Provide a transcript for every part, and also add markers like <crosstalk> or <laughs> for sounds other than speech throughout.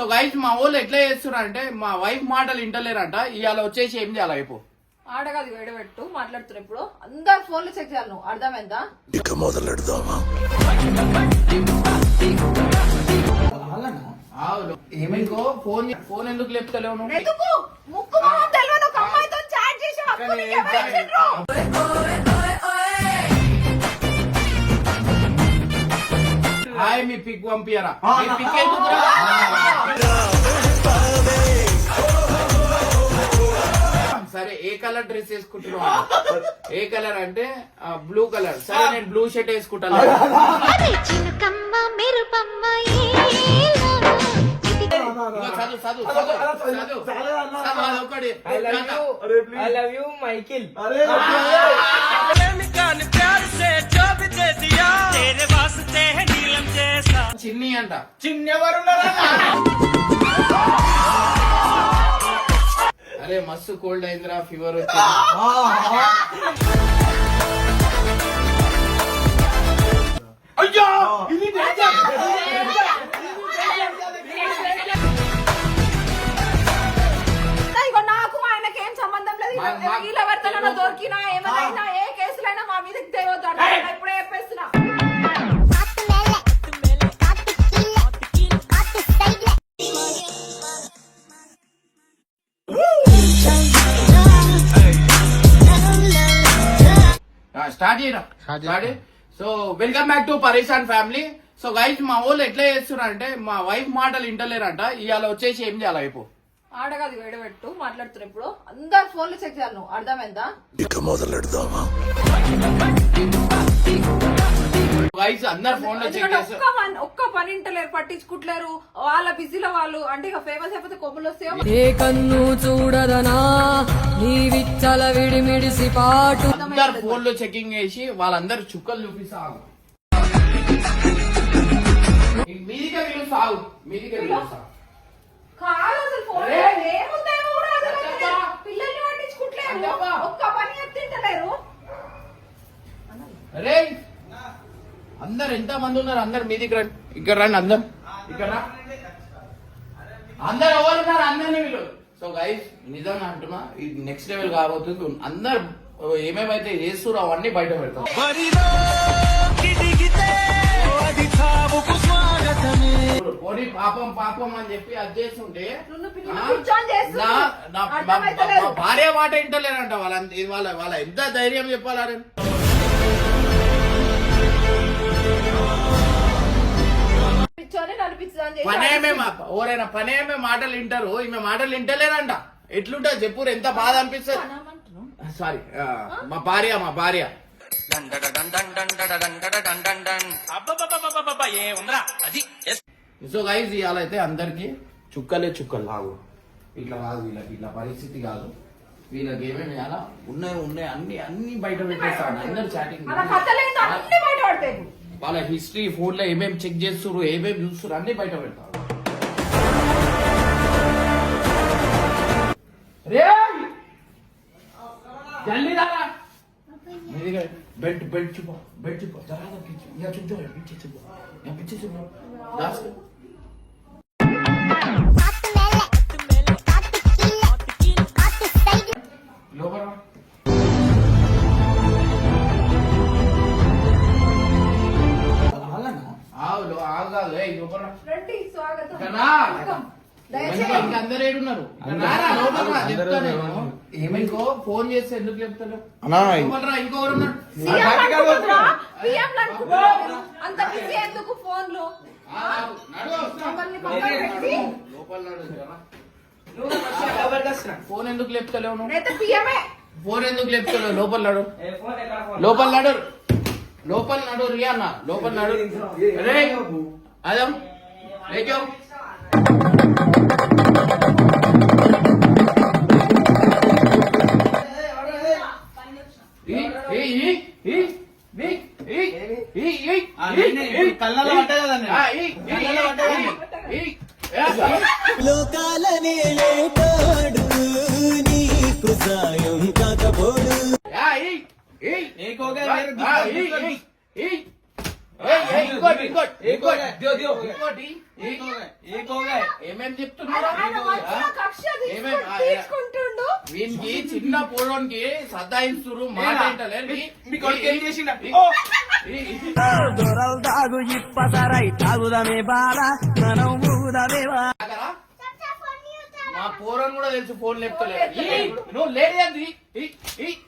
So guys మా వాళ్ళు ఎట్లా చేస్తున్నారు అంటే మా వైఫ్ మాటలు వింటలేరంట. ఇవాళ వచ్చేసి ఏం చేయాలి? అయిపో. ఆడగాది వేడబెట్టు మాట్లాడుతున్నా ఇప్పుడు. అందరు ఫోన్లు చెక్ చేయాలి నువ్వు. అర్థమైందా? ఇక మొదలెడదామా? ఏమైందో? ఫోన్ ఫోన్ ఎందుకు లేపుతలేవు నువ్వు? ఎందుకు? ముక్కు మొహం తెలియదు. ఒక అమ్మాయితో చాట్ చేసి హాయ్ మీ పిక్ పంపియరా మీ పిక్? సరే ఏ కలర్ డ్రెస్ వేసుకుంటున్నావు? ఏ కలర్ అంటే బ్లూ కలర్. సరే నేను బ్లూ షర్ట్ వేసుకుంటాను. అరే చిన్ని అంట. చిన్ని అరే మస్తు కోల్డ్ అయిందిరా ఫీవర్ అయ్యో! నాకు ఆయనకేం సంబంధం లేదు. ఇలా వర్తన దొరికినా ఏమైనా ఏ కేసులైనా మా మీద తెరవద్దు start so welcome back to Pareshan family so guys మా వాళ్ళు ఎట్లా చేస్తున్నారు అంటే మా వైఫ్ మాటలు వింటలేరంట. ఇవాళ వచ్చేసి ఏం చేయాలి అయిపో? ఆడగాది వేడబెట్టు మాట్లాడుతున్నా ఇప్పుడు. అందరు ఫోన్లు చెక్ చేయాలి నువ్వు. అర్థమైందా? ఇక మొదలెడదామా? గైస్ అందరు ఫోన్లో చెక్ చేస్తారు ఒక్క పని ఇంటలేరు పట్టించుకుంటలేరు. వాళ్ళ బిజీలో వాళ్ళు అంటే ఇక ఫేమస్ అయిపోతే కొమ్ములు వస్తాయో ఏ కన్ను చూడదనా? నీ విచ్చల విడిమిడిసి పాటు. అందరు ఫోన్లో చెకింగ్ చేసి వాళ్ళందరు చుక్కలు కాదు అసలు ఫోన్ కూడా! పిల్లల్ని పట్టించుకుంటలేరు! ఒక్క పని చెప్తింటలేరు అరే అందరు ఎంత మంది ఉన్నారు? అందరు మీదికి రండి ఇక్కడ రండి అందరు. ఇక్కడ. అందరు ఎవరు ఉన్నారు? అందరినీ వీళ్ళు సో గైస్ నిజంగా అంటున్నా ఇది నెక్స్ట్ లెవెల్ కాబోతుంది. అందరు ఏమేమైతే చేస్తురో అవన్నీ బయట పెడతాం. పోనీ పాపం పాపం అని చెప్పి అది చేస్తుంటే మా-. మా భార్య మాట వింటలేరంట వాళ్ళ ఇది వాళ్ళ వాళ్ళ ఎంత ధైర్యం చెప్పాలని పనేమే మా- ఎవరైనా పనేమే మాటలు వింటారు. ఈమె మాటలు వింటలేరంట ఎట్లుంటది చెప్పురు ఎంత బాధ అనిపిస్తుంది? సారీ మా భార్య మా భార్య. సో గైజ్ ఇవాళ అయితే అందరికి చుక్కలే చుక్కలు. లాగు ఇట్లా కాదు వీళ్ళకి ఇట్లా పరిస్థితి కాదు. వీళ్ళకి ఏమేమి చేయాలా? ఉన్నాయి ఉన్నాయి అన్ని అన్ని బయట పెట్టేస్తాను. అందరు చాటింగ్ వాళ్ళ హిస్టరీ ఫోన్లో ఏమేమి చెక్ చేస్తున్నారు ఏమేమి చూస్తున్నారు అన్ని బయట పెడతారు. బెడ్ బెల్ట్ బెల్ట్ చూపా బెల్ట్ చూపా. జరా ఇంకా చూపించు చూపా. చూపా ఏడున్నారు ఏమైకో ఫోన్ చేస్తే ఎందుకు లేపుతలేవు అంత బిజీ ఎందుకు ఫోన్ ఫోన్ ఎందుకు లేపుతలేవు ఫోన్ ఎందుకు లేపుతలేవు లోపల నడు లోపల నడు లోపల నడు రియా అన్న లోపల నడు అదే లేచావు లోకాలనే లేటాడు నీకు సాయం కాకపోడు ఏ ఈ, ఏమేం చెప్తున్నారా వీనికి చిన్న పోలోనికి సతాయిస్తురు మాట ఏంటలే? మీ కొడుకు ఏం మా పోరని కూడా తెలుసు ఫోన్ లేపుతలేదు నువ్వు లేడీ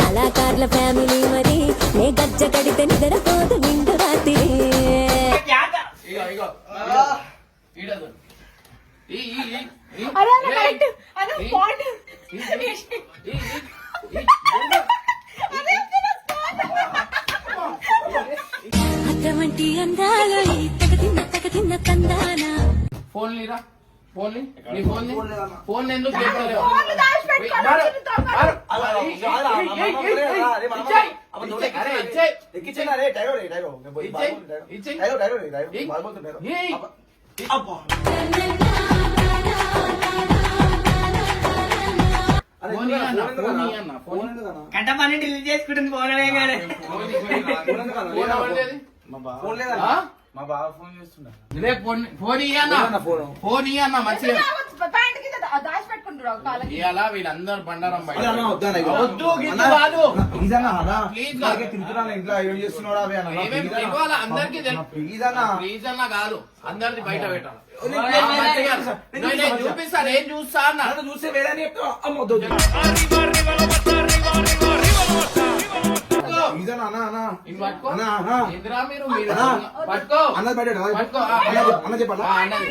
కళాకారుల ఫ్యామిలీ మరి నే గజ్జ కడితే నిద్రపోదు నిండు రాత్రి. ఇగో ఇగో ఈడదు ఈ ఈ అరే కరెక్ట్. అదే పాయింట్ ఫోన్ ఇయ్యన్న, ఫోన్ ఫోన్ కంట పని డిలీట్ చేసుకుంటుంది కానీ ఫోన్ ఎవరిది? మా బావ ఫోన్ ఫోన్ ఫోన్ ఇయ్యన్న ఫోన్? ఇయ్యన్న మంచిగా. ప్యాంట్ కింద దా- దాచిపెట్టుకుంటారు కాలకి ఇవాళ వీళ్ళందరూ బండారం బయట. వద్దు కాదు. ప్లీజ్ తింటున్నాను ఇంట్లో ఏం చేస్తున్నాడా అవి అన్న, ఏమేం ప్లీజ్ అన్న. ఇవ్వాలా అందరికీ తెలుసు. ప్లీజ్ అన్న. ప్లీజ్ అన్న కాదు. అందరిది బయట పెట్టాలి. నేను ఆ, మంచిగా. చూపిస్తా, నేను చూస్తా అన్న. చూస్తే వేరే చెప్తావా? అమ్మ, వద్దు, వద్దు. ప్లీజ్ అన్న, అన్న, అన్న. ఇన్ని పట్టుకో అన్న, అన్న. ఇందిరా మీరు మీరు అన్న. పట్టుకో అన్నది బయట పెట్టు. పట్టుకో ఆ, అన్న చెప్పు, అన్న చెప్పాలా? ఆ, అన్నది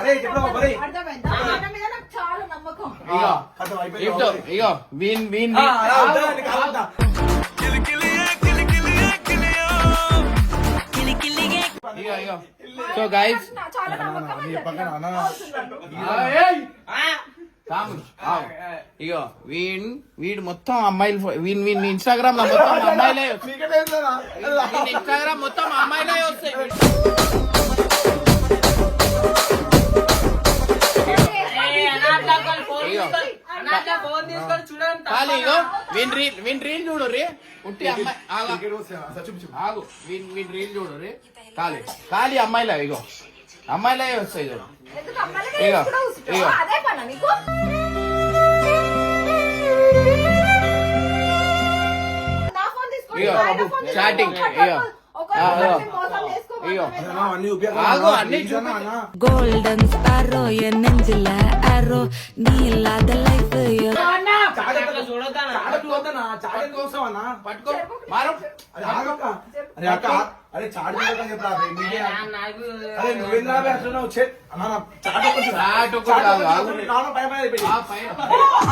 అరే, చెప్పరా, ఒరేయ్. అర్థమైందా అన్న మీద నాకు చాలా నమ్మకం ఇగో కథం అయిపోయింది. ఇగో ఇగో వీన్ వీన్ ఆ, వీన్. అలా వద్దా, నీకు కావద్దా? ఇగో ఇగో సో గైస్ నా- చాలా నమ్మకం ఇగో వీన్ వీడు మొత్తం అమ్మాయిలు వీన్ వీన్ ఇన్స్టాగ్రామ్లో మొత్తం అమ్మాయిలే ఇన్స్టాగ్రామ్ మొత్తం అమ్మాయిలే వస్తాయి. రీల్ చూడు రే. ఉట్టి అమ్మాయి ఆగు. వీన్ వీన్ రీల్ చూడు రే. ఖాళీ. ఖాళీ అమ్మాయిలే ఇగో. అమ్మాయిలే వస్తాయి చూడు ఇగో? ఇగో. ఇగో, ఒకరిని ఇగో. గోల్డెన్ స్పారో ఎన్ నెంజిల ఆరో నీ ఇల్లాద లైఫ్ అరే,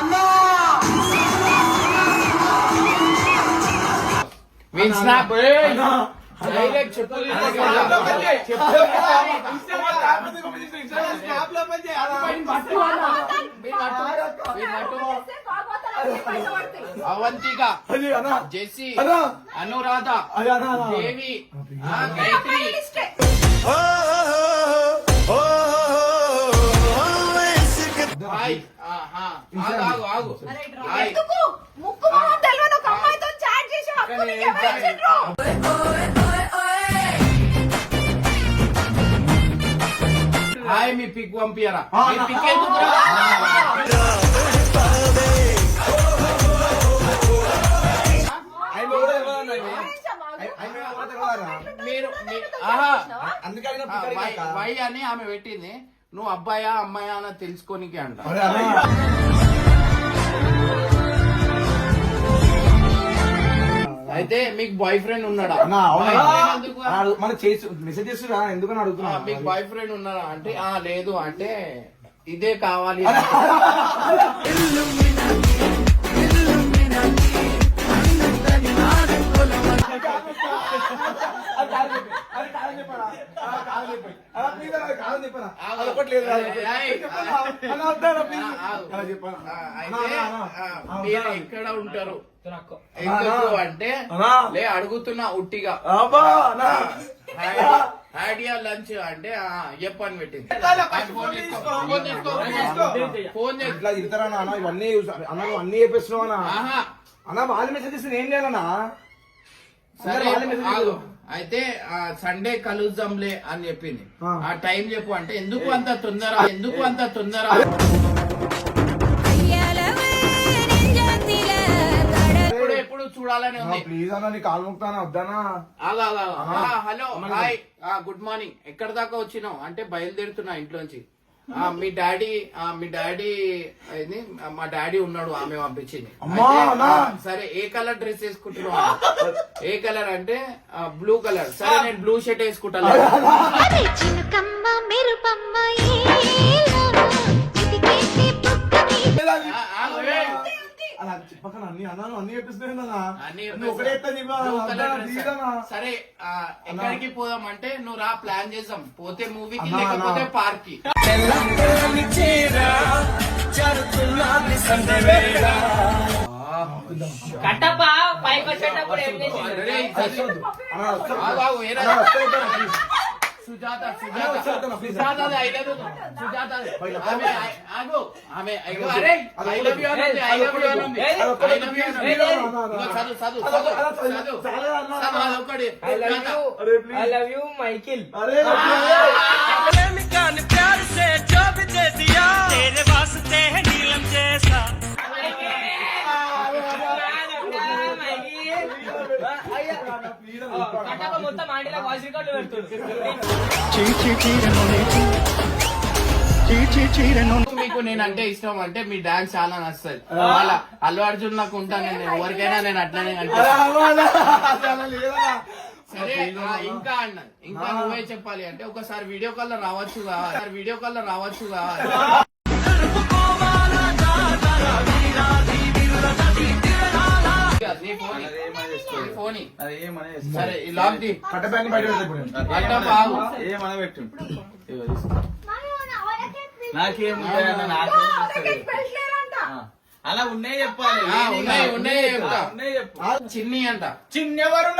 అన్న, చాటు అవంతిక అన్న. అనురాధ. దేవి ఆ, గాయత్రి. ఆగు ఆగు ముక్కు తెలియదు ఒక అమ్మాయితో చాట్ చేసి మీ పిక్ మీ పిక్ ఎందుకురా? ఆయన కూడా ఇవి. ఆయన-. మీరు మీ- ఆహా అందుకే అడిగిన ఆ, పిక్ వై అని ఆమె పెట్టింది నువ్వు అబ్బాయా అమ్మాయా అని తెలుసుకోనికి అంట అరే. అయితే మీకు బాయ్ ఫ్రెండ్ ఉన్నాడా? మన చేసి మెసేజ్ చేస్తున్నా ఎందుకని అడుగుతున్నా మీకు బాయ్ ఫ్రెండ్ ఉన్నాడా? అంటే ఆ లేదు అంటే ఇదే కావాలి ఎక్కడ ఉంటారు? అంటే. లే అడుగుతున్నా ఉట్టిగా. ఐడియా లంచ్ అంటే ఆ, చెప్పని పెట్టింది? ఫోన్ ఇట్లా తిడతారా అన్న ఇవన్నీ చూసా- అన్న నువ్వు అన్ని చెప్పేస్తున్నావు అన్న? ఆహా. అన్న వాళ్ళు మెసేజ్ చేస్తే ఏం. అయితే సండే కలుద్దాంలే అని చెప్పింది. ఆ. ఆ టైం చెప్పు అంటే ఎందుకు అంత తొందర ఎందుకు అంత తొందర చూడాలని ఉంది. ప్లీజ్ అన్న నీ కాలు ముక్తానా వద్దానా ఆగు. ఆ, హలో హాయ్. ఆ, గుడ్ మార్నింగ్ ఎక్కడ దాకా వచ్చినావు? అంటే బయలుదేరుతున్నా ఇంట్లోంచి. ఆ, మీ డాడీ ఆ, మీ డాడీ ఏంది? మా డాడీ ఉన్నాడు ఆమె పంపించింది. సరే ఏ కలర్ డ్రెస్ వేసుకుంటున్నావు ఏ కలర్ అంటే బ్లూ కలర్. సరే నేను బ్లూ షర్ట్ వేసుకుంటాను వద్దానా, dress. తీయదనా? సరే. ఎక్కడికి పోదాం అంటే నువ్వు రా ప్లాన్ చేద్దాం. పోతే మూవీకి అన్నా, లేకపోతే అన్నా. పార్క్కి కట్టప్ప పైకి వచ్చేటప్పుడు ఏం చేసిండు అరే, ఇది- అన్నా, వస్తా. ఆగు, ఆగు, ఏరా. అన్నా, వస్తా, వస్తా, please. సుజాత అన్నా, సుజాత వస్తా, వస్తా, please. Sujatha I love you Sujatha ఆమె ఐ- ఆగు ఆమె ఐగో, అరే ఐ లవ్ యూ అనుంది ఐ లవ్ యూ అనుంది ఐ లవ్ యూ అనుంది ఇదిగో చదువు చదువు చదువు చదువు చాలా అన్నా. చదువు అదొకటి ఐ లవ్ యూ అరే, please. I love you Michael అరే అరే. కట్టప్ప మొత్తం ఆంటీలో వాయిస్ రికార్డు పెడుతుంది మీకు నేనంటే ఇష్టం అంటే మీ డాన్స్ చాలా నచ్చుతుంది. వాళ్ళ అల్లు అర్జున్ నాకు ఉంటాను నేను ఎవరికైనా నేను అట్లనే. సరే ఇంకా అన్న ఇంకా నువ్వే చెప్పాలి అంటే ఒకసారి వీడియో కాల్లో రావచ్చు ఒకసారి వీడియో కాల్లో రావచ్చు ఫోన్ నీ ఫోన్ సరే ఈ లాక్ ది. బయట పెట్టు నాకేం అలా ఉన్నాయి చెప్పాలి. ఆ, ఉన్నాయి ఉన్నాయి చెప్తా. ఉన్నాయి చెప్పు. చిన్ని అంట. చిన్నెవరు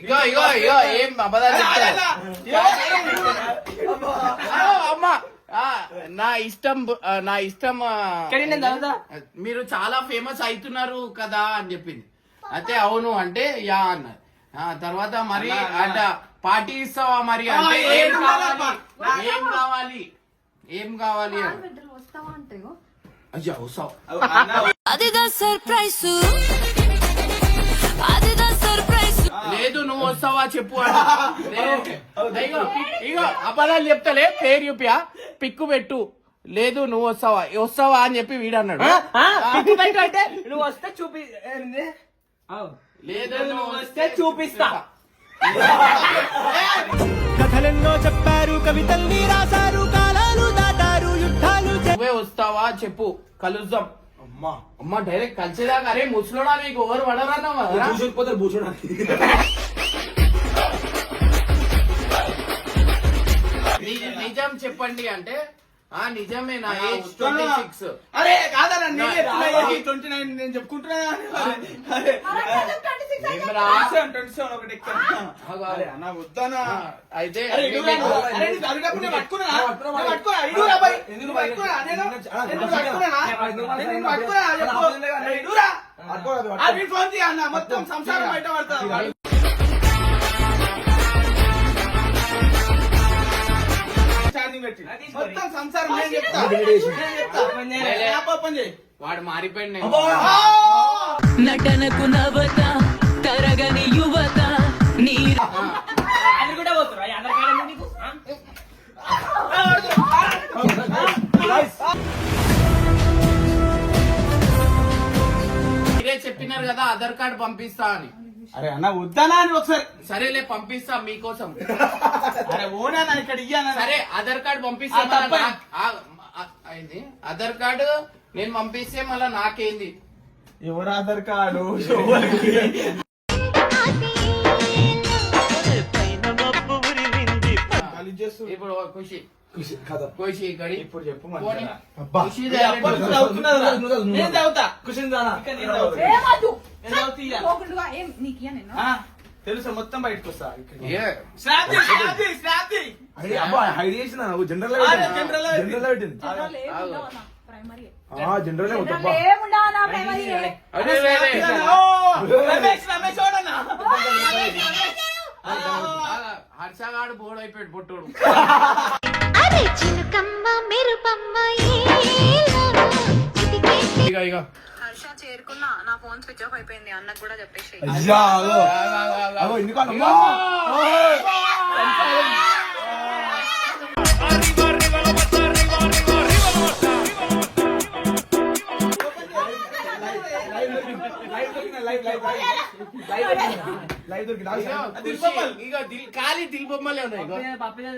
ఇగో ఇగో ఇగో ఏం అబద్ధాలు చెప్తా అమ్మా. నా ఇష్టం నా ఇష్టం మీరు చాలా ఫేమస్ అవుతున్నారు కదా అని చెప్పింది. అయితే అవును అంటే యా అన్నారు. ఆ, తర్వాత మరి అంట పార్టీ ఇస్తావా మరి అంటే ఏం కావాలి? ఏం కావాలి? ఏం కావాలి అంటే ఇగో. అయ్యా వస్తావు. సర్ప్రైజ్. వస్తావా చెప్పు. <laughs> ఇగో ఇగో అబద్ధాలు చెప్తలే పేరు చూపియా పిక్కు పెట్టు. లేదు నువ్వు వస్తావా? వస్తావా అని చెప్పి వీడు అన్నాడు అంటే నువ్వు వస్తే చూపి? లేదు నువ్వు వస్తే చూపిస్తా. కథలెన్నో చెప్పారు కవితల్ని రాశారు కాలాలు దాటారు యుద్ధాలు నువ్వే వస్తావా చెప్పు కలుద్దాం. అమ్మా. అమ్మ డైరెక్ట్ కలిసేదాకా అరే ముసలోడా నీకు? ఎవరు పడరన్నావు కదా చూసుకుపోతే ని- నిజం చెప్పండి అంటే నిజమే నా ఏజ్ ట్వంటీ సిక్స్ అరే కాదన్న నా- ట్వంటీ నైన్ నేను చెప్పుకుంటున్నా? అరే మరి అట్లా చెప్తే 26 అయితే నేను పట్టుకున్నా నేను పట్టుకున్నా ఇడురా బాయ్ ఛార్జింగ్ పెట్టి. మొత్తం సంసారం నేను చెప్తా. నేను చెప్తా. యాప్ ఓపెన్ చేయి. వాడు మారిపోయింది నటనకు నవత తరగని యువత నీ అది కూడా పోతురా? అందరి కాడ నీకు మీరే చెప్పినారు కదా ఆధార్ కార్డు పంపిస్తా అని. అరే అన్న వద్దానా అని ఒకసారి. సరేలే పంపిస్తా మీకోసం. అరే ఓనా నా ఇక్కడ ఇయ్యానా సరే ఆధార్ కార్డు పంపిస్తే ఆ, తప్పే. ఆధార్ కార్డు నేను పంపిస్తే మళ్ళా నాకేంది? ఎవరు ఆధార్ కార్డు? ఇప్పుడు ఖుషి. ఖుషి కథ. ఖుషి గడి ఇప్పుడు చెప్పు పోనీ. మంచిగా. అబ్బా. ఖుషి ఇది. నేను ఇక్కడ నేను. ఏమద్దు. తెలుసా? మొత్తం బయటకు వస్తా హైడ్ చేసిన జనరల్ అరే, general లో జనరల్ పెట్టింది? జనరల్ జనరల్ హర్షగాడు బోడైపోయాడు పొట్టోడు అరే చినుకమ్మ మెరుపమ్మ ఇక ఇక. చేరుకున్నా నా ఫోన్ స్విచ్ ఆఫ్ అయిపోయింది అన్నకు కూడా చెప్పేసి ఖాళీ దిల్ బొమ్మలే ఉన్నాయి.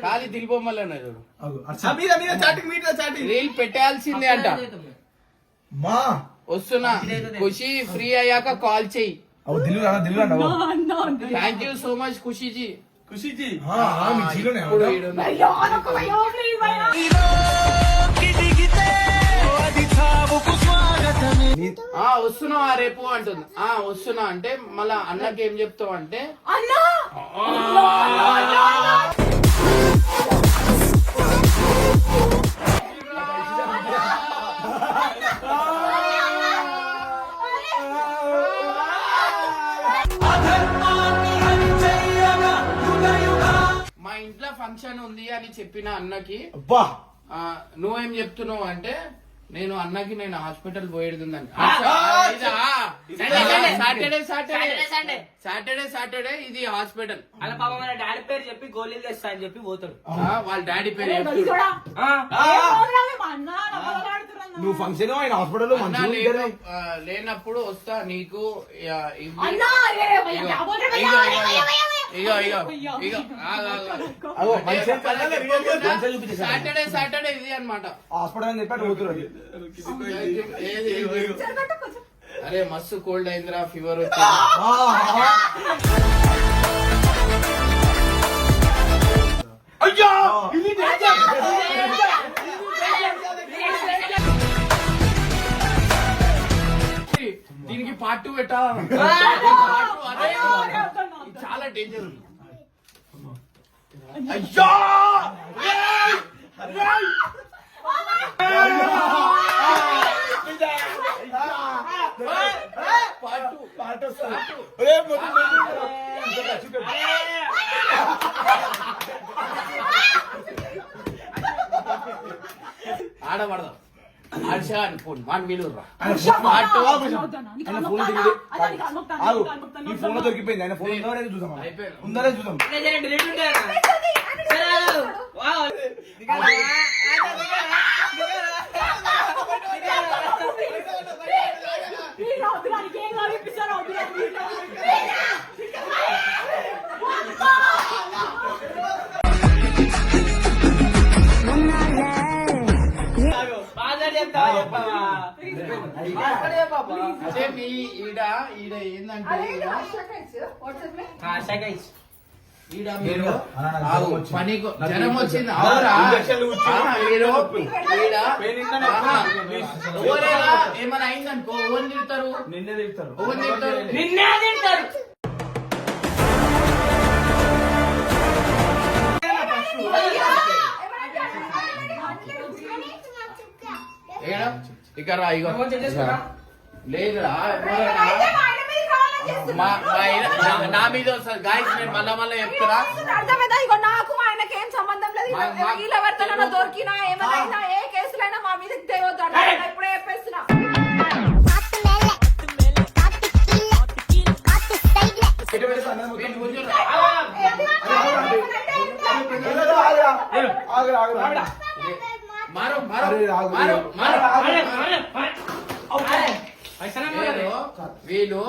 ఖాళీ దిల్ బొమ్మలే ఉన్నాయి చూడు రీల్ పెట్టాల్సిందే అంట మా వస్తున్నా. ఖుషి ఫ్రీ అయ్యాక కాల్ అవు. Thank you so much ఖుషిజీ. ఖుషిజీ. ఇప్పుడు. ఆ వస్తున్నావా రేపు అంటుంది. ఆ వస్తున్నా అంటే మళ్ళా అన్నకి ఏం చెప్తావు అంటే అన్నా! అని చెప్పిన అన్నకి అబ్బా! ఆ, నువ్వేం చెప్తున్నావు అంటే నేను అన్నకి నేను హాస్పిటల్ పోయేది ఉందని సాటర్డే సాటర్డే. Saturday Saturday. ఇది హాస్పిటల్. అలా పాపం మన డాడీ పేరు చెప్పి గోళీలు తెస్తా అని చెప్పి పోతాడు. వాళ్ళ డాడీ పేరు నువ్వు ఫంక్షన్ ఆయన. ఆ, లేనప్పుడు వస్తా నీకు సాటర్డే సాటర్డే ఇది అనమాట హాస్పిటల్ అరే మస్తు కోల్డ్ అయిందిరా ఫీవర్ దీనికి పార్ట్ పెట్టా చాలా డేంజర్ అయ్యా పార్ట్ టూ పాట వస్తుంది. ఒరే, మొత్తం చూపెట్టు. చూపెట్టు. ఆడబడదాం హర్ష అని ఫోన్ వాడిని వీలురా ఆయన దిగి ఈ ఫోన్లో దొరికిపోయింది. ఆయన ఫోన్ ఉందో లేదో చూద్దాం. ఉందో లేదో చూద్దాం ఇట్లా అంటే మీ ఈడ ఈడ ఏంటంటే ఈడ మీరు ఆగు, జ్వరం వచ్చింది. అవురా మీరు ఈడ ఏమైనా అయిందనుకో ఎవరిని తిడతారు నిన్నే తిడతారు ఎవరిని తిడతారు నిన్నే తింటారు. ఏడ? ఇక ఆయన- నా- మీద గాయస్ నేను మళ్ళా మళ్ళా చెప్తున్నా అర్థమైందా ఇగో నాకు మా ఆయనకి ఏం సంబంధం లేదు వీళ్ళు ఎవరితోనైనా దొరికినా ఏమైనా ఏ కేసులైనా మా మీదకి తేవద్దు అర్థమైందా? ఇప్పుడే చెప్పేస్తున్నా. మారు మారు ఆగు. మారు మారు అరే, అరే, అరే. పైసలు అమ్మా లేదు, వీళ్ళు.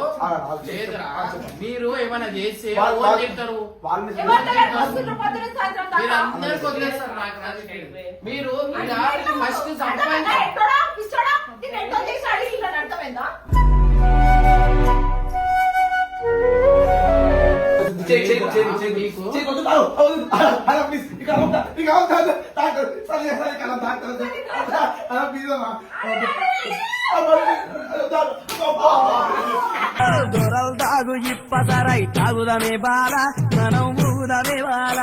లేదురా. మీరు ఏమైనా చేస్తే వాళ్ళు- దాకా. మీరు అందరికి వదిలేస్తారు నాకు రాజకీయాలు. మీరు ఫస్ట్ సంపాదించాలి ఏయ్, ఇస్తోడా? ఇస్తోడా? నిన్ను ఎంతో చేసి అడిగినాను, అర్థమైందా? చేయి, చేయి, చేయి, చేయి. నీకు? చేయి, కొంచెం ఆగు, ఆగు. అలా ప్లీజ్ ఇక్కడ అవుతా ఇక అవుతా డాక్టర్ సరే సరే ఇక్కడ డాక్టర్ అలా ప్లీజ్ అమ్మా దొరలు తాగు ఇప్పసరై తాగుదమే బాల మనం ఊదమే బాల